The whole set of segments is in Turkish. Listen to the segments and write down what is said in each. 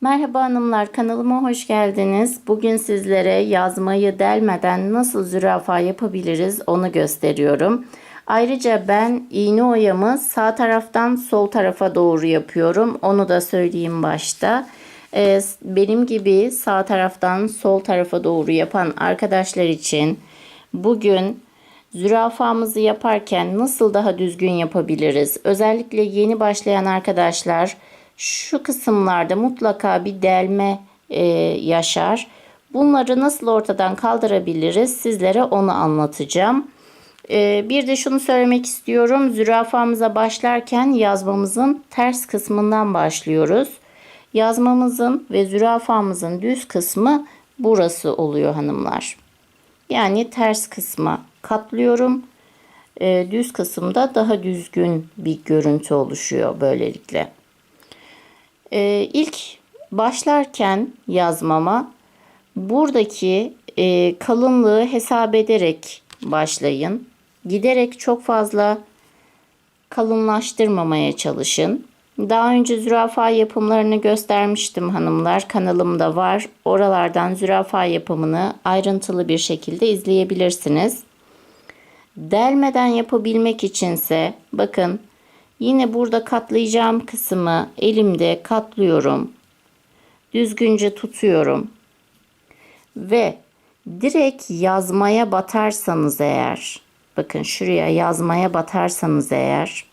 Merhaba hanımlar kanalıma hoş geldiniz. Bugün sizlere yazmayı delmeden nasıl zürafa yapabiliriz onu gösteriyorum. Ayrıca ben iğne oyamı sağ taraftan sol tarafa doğru yapıyorum. Onu da söyleyeyim başta. Ee, benim gibi sağ taraftan sol tarafa doğru yapan arkadaşlar için bugün zürafamızı yaparken nasıl daha düzgün yapabiliriz? Özellikle yeni başlayan arkadaşlar şu kısımlarda mutlaka bir delme e, yaşar. Bunları nasıl ortadan kaldırabiliriz sizlere onu anlatacağım. E, bir de şunu söylemek istiyorum. Zürafamıza başlarken yazmamızın ters kısmından başlıyoruz. Yazmamızın ve zürafamızın düz kısmı burası oluyor hanımlar. Yani ters kısma katlıyorum. E, düz kısımda daha düzgün bir görüntü oluşuyor böylelikle. E, ilk başlarken yazmama buradaki e, kalınlığı hesap ederek başlayın. Giderek çok fazla kalınlaştırmamaya çalışın. Daha önce zürafa yapımlarını göstermiştim hanımlar. Kanalımda var. Oralardan zürafa yapımını ayrıntılı bir şekilde izleyebilirsiniz. Delmeden yapabilmek içinse bakın yine burada katlayacağım kısmı elimde katlıyorum. Düzgünce tutuyorum. Ve direkt yazmaya batarsanız eğer bakın şuraya yazmaya batarsanız eğer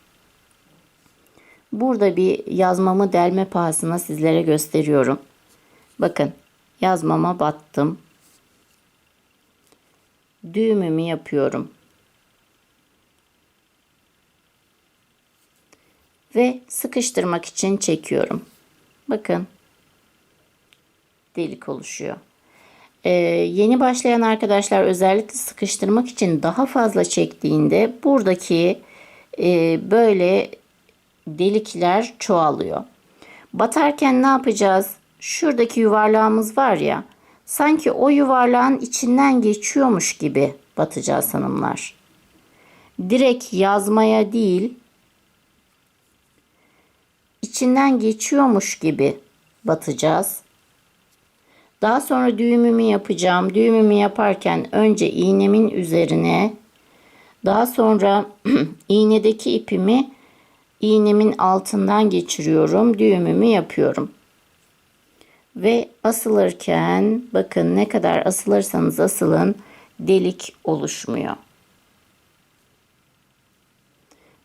Burada bir yazmamı delme pahasına sizlere gösteriyorum. Bakın yazmama battım. Düğümümü yapıyorum. Ve sıkıştırmak için çekiyorum. Bakın delik oluşuyor. Ee, yeni başlayan arkadaşlar özellikle sıkıştırmak için daha fazla çektiğinde buradaki e, böyle delikler çoğalıyor. Batarken ne yapacağız? Şuradaki yuvarlağımız var ya. Sanki o yuvarlağın içinden geçiyormuş gibi batacağız hanımlar. Direkt yazmaya değil, içinden geçiyormuş gibi batacağız. Daha sonra düğümümü yapacağım. Düğümümü yaparken önce iğnemin üzerine daha sonra iğnedeki ipimi iğnemin altından geçiriyorum. Düğümümü yapıyorum. Ve asılırken bakın ne kadar asılırsanız asılın delik oluşmuyor.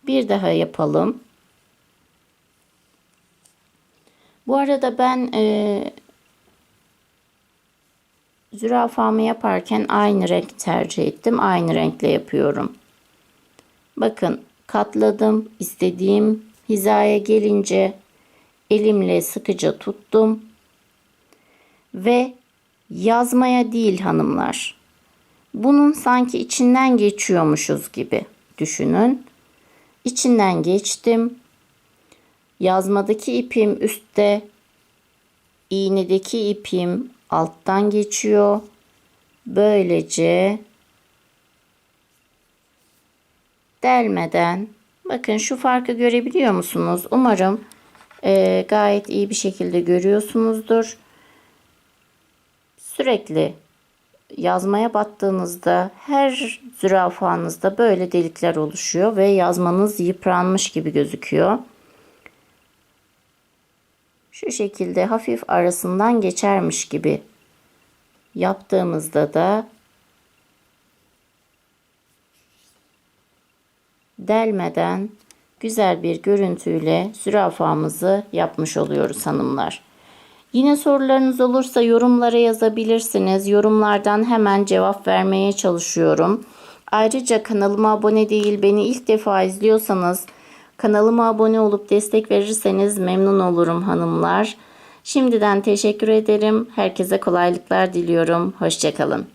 Bir daha yapalım. Bu arada ben e, zürafamı yaparken aynı renk tercih ettim. Aynı renkle yapıyorum. Bakın katladım. istediğim hizaya gelince elimle sıkıca tuttum. Ve yazmaya değil hanımlar. Bunun sanki içinden geçiyormuşuz gibi düşünün. İçinden geçtim. Yazmadaki ipim üstte, iğnedeki ipim alttan geçiyor. Böylece delmeden bakın şu farkı görebiliyor musunuz? Umarım e, gayet iyi bir şekilde görüyorsunuzdur. Sürekli yazmaya battığınızda her zürafanızda böyle delikler oluşuyor ve yazmanız yıpranmış gibi gözüküyor. Şu şekilde hafif arasından geçermiş gibi yaptığımızda da delmeden güzel bir görüntüyle zürafamızı yapmış oluyoruz hanımlar. Yine sorularınız olursa yorumlara yazabilirsiniz. Yorumlardan hemen cevap vermeye çalışıyorum. Ayrıca kanalıma abone değil beni ilk defa izliyorsanız kanalıma abone olup destek verirseniz memnun olurum hanımlar. Şimdiden teşekkür ederim. Herkese kolaylıklar diliyorum. Hoşçakalın.